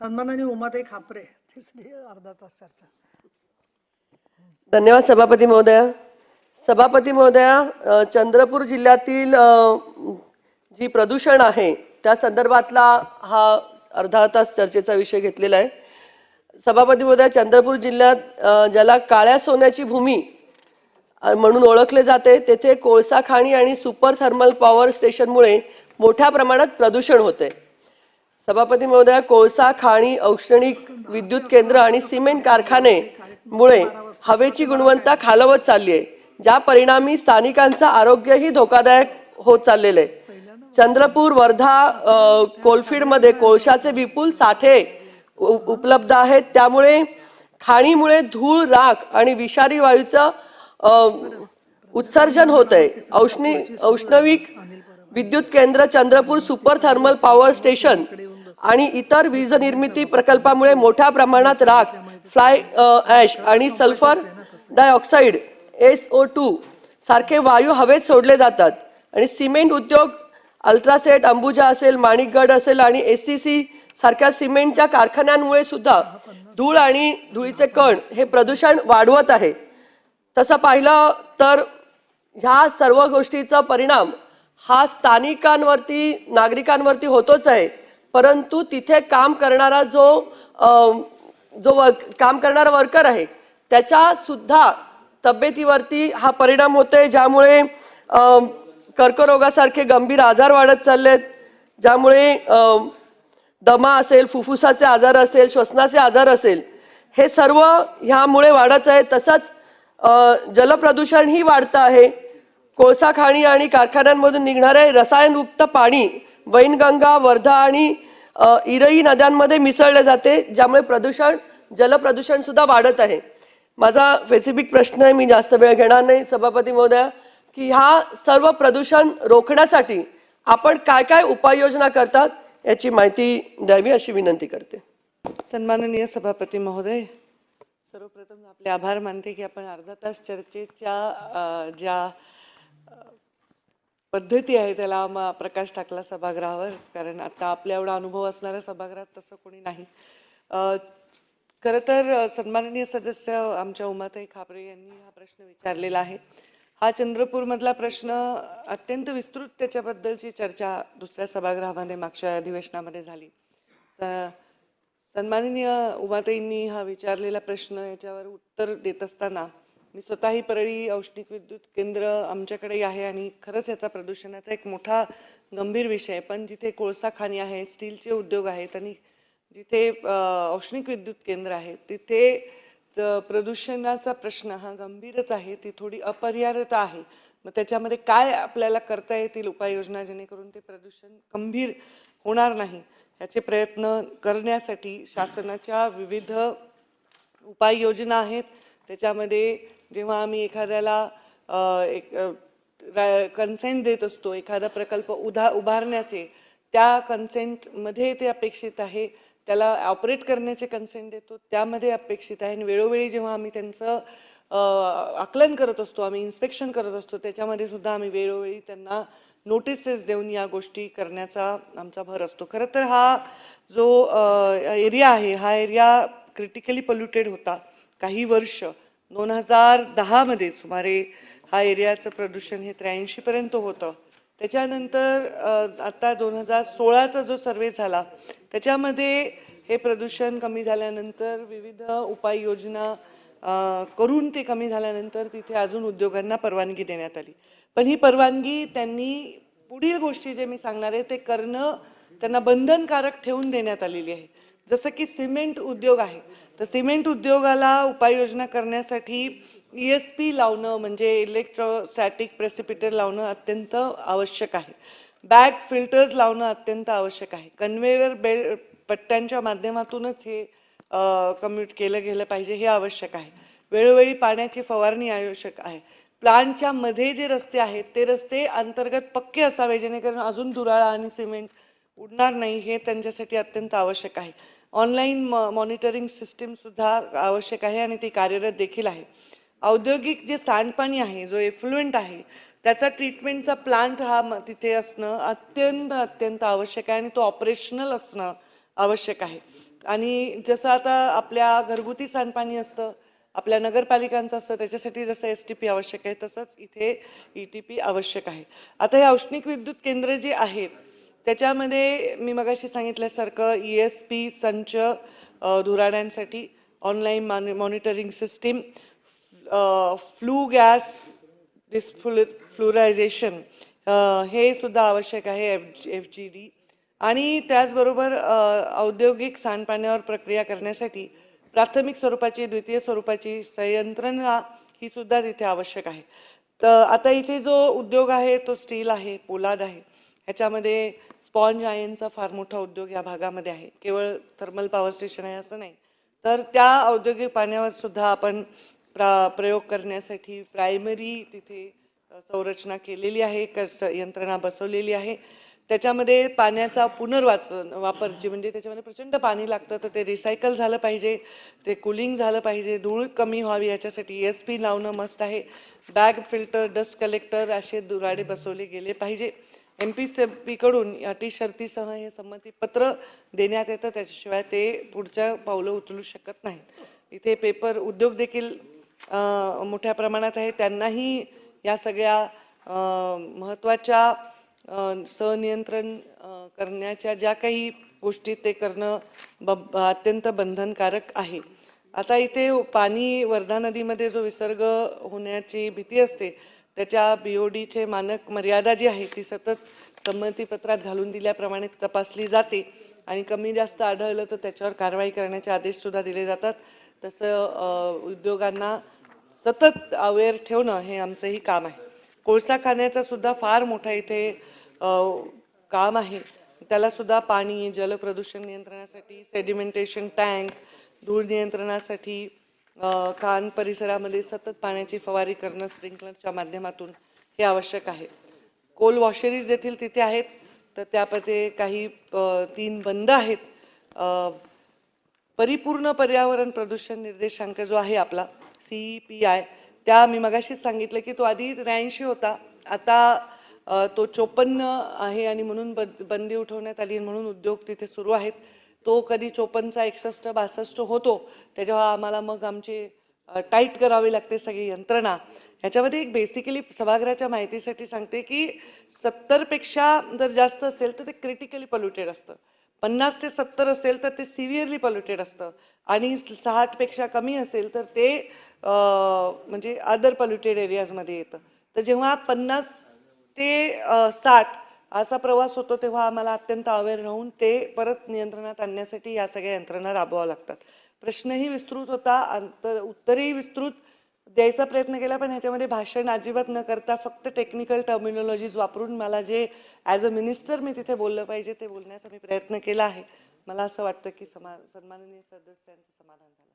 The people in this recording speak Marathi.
सन्मानाने उमाताई खापरे तिसरी अर्धा तास चर्चा. धन्यवाद सभापती महोदया. सभापती महोदया चंद्रपूर जिल्ह्यातील जी प्रदूषण आहे त्या संदर्भातला हा अर्धा तास चर्चेचा विषय घेतलेला आहे. सभापती महोदया चंद्रपूर जिल्ह्यात ज्याला काळ्या सोन्याची भूमी म्हणून ओळखले जाते तेथे कोळसा खाणी आणि सुपर थर्मल पॉवर स्टेशनमुळे मोठ्या प्रमाणात प्रदूषण होते. सभापती महोदया कोळसा खाणी औष्णिक विद्युत केंद्र आणि सिमेंट कारखाने मुळे हवेची गुणवत्ता खालवत चालली आहे ज्या परिणामी स्थानिकांचं आरोग्यही धोकादायक होत चाललेलं आहे. चंद्रपूर वर्धा कोलफीडमध्ये कोळशाचे विपुल साठे उपलब्ध आहेत. त्यामुळे खाणीमुळे धूळ राख आणि विषारी वायूचं उत्सर्जन होत आहे. औष्णी औष्णविक विद्युत केंद्र Chandrapur super thermal power station आणि इतर वीज निर्मिती प्रकल्पामुळे मोठ्या प्रमाणात राख फ्लाय ॲश आणि sulphur dioxide S O two सारखे वायू हवेत सोडले जातात. आणि सिमेंट उद्योग अल्ट्रासेट अंबुजा असेल माणिकगड असेल आणि एस सी सी सारख्या सिमेंटच्या कारखान्यांमुळे सुद्धा धूळ आणि धुळीचे कण हे प्रदूषण वाढवत आहे. तसं पाहिलं तर ह्या सर्व गोष्टीचा परिणाम हा स्थानिकांवरती नागरिकांवरती होतोच आहे. परंतु तिथे काम करणारा जो जो वर्क काम करणारा वर्कर आहे त्याच्यासुद्धा तब्येतीवरती हा परिणाम होतोय ज्यामुळे कर्करोगासारखे गंभीर आजार वाढत चाललेत ज्यामुळे दमा असेल फुफ्फुसाचे आजार असेल श्वसनाचे आजार असेल हे सर्व ह्यामुळे वाढत आहे. तसंच जलप्रदूषणही वाढतं आहे. कोळसा खाणी आणि कारखान्यांमधून निघणारे रसायनयुक्त पाणी वैनगंगा वर्धा आणि इरई नद्यांमध्ये मिसळले जाते ज्यामुळे प्रदूषण जलप्रदूषण सुद्धा वाढत आहे. माझा स्पेसिफिक प्रश्न आहे मी जास्त वेळ घेणार नाही सभापती महोदया की ह्या सर्व प्रदूषण रोखण्यासाठी आपण काय काय उपाययोजना करतात याची माहिती द्यावी अशी विनंती करते. सन्माननीय सभापती महोदय सर्वप्रथम आपले आभार मानते की आपण अर्धा तास चर्चेच्या ज्या पद्धती आहे त्याला म- प्रकाश टाकला सभागृहावर. कारण आता आपल्या एवढा अनुभव असणाऱ्या सभागृहात तसं कोणी नाही. खरं तर सन्माननीय सदस्य आमच्या उमाताई खापरे यांनी हा प्रश्न विचारलेला आहे. हा चंद्रपूरमधला प्रश्न अत्यंत विस्तृत त्याच्याबद्दलची चर्चा दुसऱ्या सभागृहामध्ये मागच्या अधिवेशनामध्ये झाली. स- सन्माननीय उमाताईंनी हा विचारलेला प्रश्न याच्यावर उत्तर देत असताना मी स्वतःही परळी औष्णिक विद्युत केंद्र आमच्याकडे आहे आणि खरंच याचा प्रदूषणाचा एक मोठा गंभीर विषय आहे. पण जिथे कोळसा खाणी आहे स्टीलचे उद्योग आहेत आणि जिथे औष्णिक विद्युत केंद्र आहे तिथे प्रदूषणाचा प्रश्न हा गंभीरच आहे. ती थोडी अपरिहार्यता आहे. मग त्याच्यामध्ये काय आपल्याला करता येतील उपाययोजना जेणेकरून ते प्रदूषण गंभीर होणार नाही याचे प्रयत्न करण्यासाठी शासनाच्या विविध उपाययोजना आहेत. त्याच्यामध्ये जेव्हा आम्ही एखाद्याला एक कन्सेंट देत असतो एखादा प्रकल्प उधा उभारण्याचे त्या कन्सेंटमध्ये ते अपेक्षित आहे. त्याला ऑपरेट करण्याचे कन्सेंट देतो त्यामध्ये अपेक्षित आहे. आणि वेळोवेळी जेव्हा आम्ही त्यांचं आकलन करत असतो आम्ही इन्स्पेक्शन करत असतो त्याच्यामध्ये सुद्धा आम्ही वेळोवेळी त्यांना नोटिसेस देऊन या गोष्टी करण्याचा आमचा भर असतो. खरं तर हा जो एरिया आहे हा एरिया क्रिटिकली पोल्युटेड होता काही वर्ष. दोन हजार दहामध्ये सुमारे हा एरियाचं प्रदूषण हे त्र्याऐंशीपर्यंत होतं. त्याच्यानंतर आत्ता आता दोन हजार सोळाचा जो सर्वे झाला त्याच्यामध्ये हे प्रदूषण कमी झाल्यानंतर विविध उपाययोजना करून ते कमी झाल्यानंतर तिथे अजून उद्योगांना परवानगी देण्यात आली. पण ही परवानगी त्यांनी पुढील गोष्टी जे मी सांगणार आहे ते करणं त्यांना बंधनकारक ठेवून देण्यात आलेली आहे. जसं की सिमेंट उद्योग आहे. तर सिमेंट उद्योगाला उपाययोजना करण्यासाठी ई एस पी लावणं म्हणजे इलेक्ट्रोस्टॅटिक प्रेसिपिटर लावणं अत्यंत आवश्यक आहे. बॅग फिल्टर्स लावणं अत्यंत आवश्यक आहे. कन्व्हेअर बेल्ट पट्ट्यांच्या माध्यमातूनच हे कम्युट केलं गेलं पाहिजे हे आवश्यक आहे. वेळोवेळी पाण्याची फवारणी आवश्यक आहे. प्लांटच्या मध्ये जे रस्ते आहेत ते रस्ते अंतर्गत पक्के असावे जेणेकरून अजून दुराळा आणि सिमेंट उडणार नाही हे त्यांच्यासाठी अत्यंत आवश्यक आहे. ऑनलाईन मॉ मॉनिटरिंग सिस्टीमसुद्धा आवश्यक आहे आणि ती कार्यरत देखील आहे. औद्योगिक जे सांडपाणी आहे जो एफ्लुएंट आहे त्याचा ट्रीटमेंटचा प्लांट हा म- तिथे असणं अत्यंत अत्यंत आवश्यक आहे आणि तो ऑपरेशनल असणं आवश्यक आहे. आणि जसं आता आपल्या घरगुती सांडपाणी असतं आपल्या नगरपालिकांचं असतं त्याच्यासाठी जसं एस टी पी आवश्यक आहे तसंच इथे ई टी पी आवश्यक आहे. आता हे औष्णिक विद्युत केंद्र जे आहेत त्याच्यामध्ये मी मगाशी सांगितल्यासारखं ई एस पी संच धुराड्यांसाठी online moni monitoring system flue gas desulphurization हे सुद्धा आवश्यक आहे एफ एफ जी डी आणि त्याचबरोबर औद्योगिक सांडपाण्यावर प्रक्रिया करण्यासाठी प्राथमिक स्वरूपाची द्वितीय स्वरूपाची संयंत्रणा ही सुद्धा तिथे आवश्यक आहे. तर आता इथे जो उद्योग आहे तो स्टील आहे पोलाद आहे. ह्याच्यामध्ये स्पॉन्ज आयनचा फार मोठा उद्योग या भागामध्ये आहे. केवळ थर्मल पॉवर स्टेशन आहे असं नाही. तर त्या औद्योगिक पाण्यावर सुद्धा आपण प्रा प्रयोग करण्यासाठी प्रायमरी तिथे संरचना केलेली आहे कस यंत्रणा बसवलेली आहे. त्याच्यामध्ये पाण्याचा पुनर्वाचन वापर जे म्हणजे त्याच्यामध्ये प्रचंड पाणी लागतं तर ते रिसायकल झालं पाहिजे ते कुलिंग झालं पाहिजे धूळ कमी व्हावी याच्यासाठी एस पी लावणं मस्त आहे. बॅग फिल्टर डस्ट कलेक्टर असे दुराडे बसवले गेले पाहिजे. एम पी सी पीकडून अटी शर्तीसह हे संमतीपत्र देण्यात येतं. त्याच्याशिवाय ते पुढच्या पावलं उचलू शकत नाहीत. इथे पेपर उद्योग देखील मोठ्या प्रमाणात आहे. त्यांनाही या सगळ्या महत्त्वाच्या सनियंत्रण करण्याच्या ज्या काही गोष्टी ते करणं ब- अत्यंत बंधनकारक आहे. आता इथे पाणी वर्धा नदीमध्ये जो विसर्ग होण्याची भीती असते त्याच्या बी ओ डीचे मानक मर्यादा जी आहे ती सतत संमतीपत्रात घालून दिल्याप्रमाणे तपासली जाते. आणि कमी जास्त आढळलं तर त्याच्यावर कारवाई करण्याचे आदेशसुद्धा दिले जातात. तसं उद्योगांना सतत अवेअर ठेवणं हे आमचंही काम आहे. कोळसा खाण्याचा सुद्धा फार मोठा इथे काम आहे. त्यालासुद्धा पाणी जलप्रदूषण नियंत्रणासाठी सेडिमेंटेशन टँक धूळ नियंत्रणासाठी कान परिसरामध्ये सतत पाण्याची फवारी करणं स्प्रिंकलरच्या माध्यमातून हे आवश्यक आहे. कोल वॉशरीज देखील तिथे आहेत तर त्यामध्ये काही तीन बंद आहेत. परिपूर्ण पर्यावरण प्रदूषण निर्देशांक जो आहे आपला सी पी आय त्या मी मगाशीच सांगितलं की तो आधी त्र्याऐंशी होता. आता तो चोपन्न आहे आणि म्हणून बंद बंदी उठवण्यात आली म्हणून उद्योग तिथे सुरू आहेत. तो कधी चोपन्नचा एकसष्ट बासष्ट होतो त्याच्यावर आम्हाला मग आमचे टाईट करावी लागते सगळी यंत्रणा. ह्याच्यामध्ये एक बेसिकली सभागृहाच्या माहितीसाठी सांगते की सत्तरपेक्षा जर जास्त असेल तर ते क्रिटिकली पॉल्युटेड असतं. पन्नास ते सत्तर असेल तर ते सिव्हिअरली पॉल्युटेड असतं. आणि साठपेक्षा कमी असेल तर ते म्हणजे अदर पॉल्युटेड एरियाजमध्ये येतं. तर जेव्हा पन्नास ते साठ असा प्रवास होतो तेव्हा आम्हाला अत्यंत अवेअर राहून ते परत नियंत्रणात आणण्यासाठी या सगळ्या यंत्रणा राबवाव्या लागतात. प्रश्नही विस्तृत होता अंतर उत्तरही विस्तृत द्यायचा प्रयत्न केला पण ह्याच्यामध्ये भाषण अजिबात न करता फक्त टेक्निकल टर्मिनॉलॉजीज वापरून मला जे ॲज अ मिनिस्टर मी तिथे बोललं पाहिजे ते बोलण्याचा मी प्रयत्न केला आहे. मला असं वाटतं की समा सन्माननीय सदस्यांचं समाधान झालं.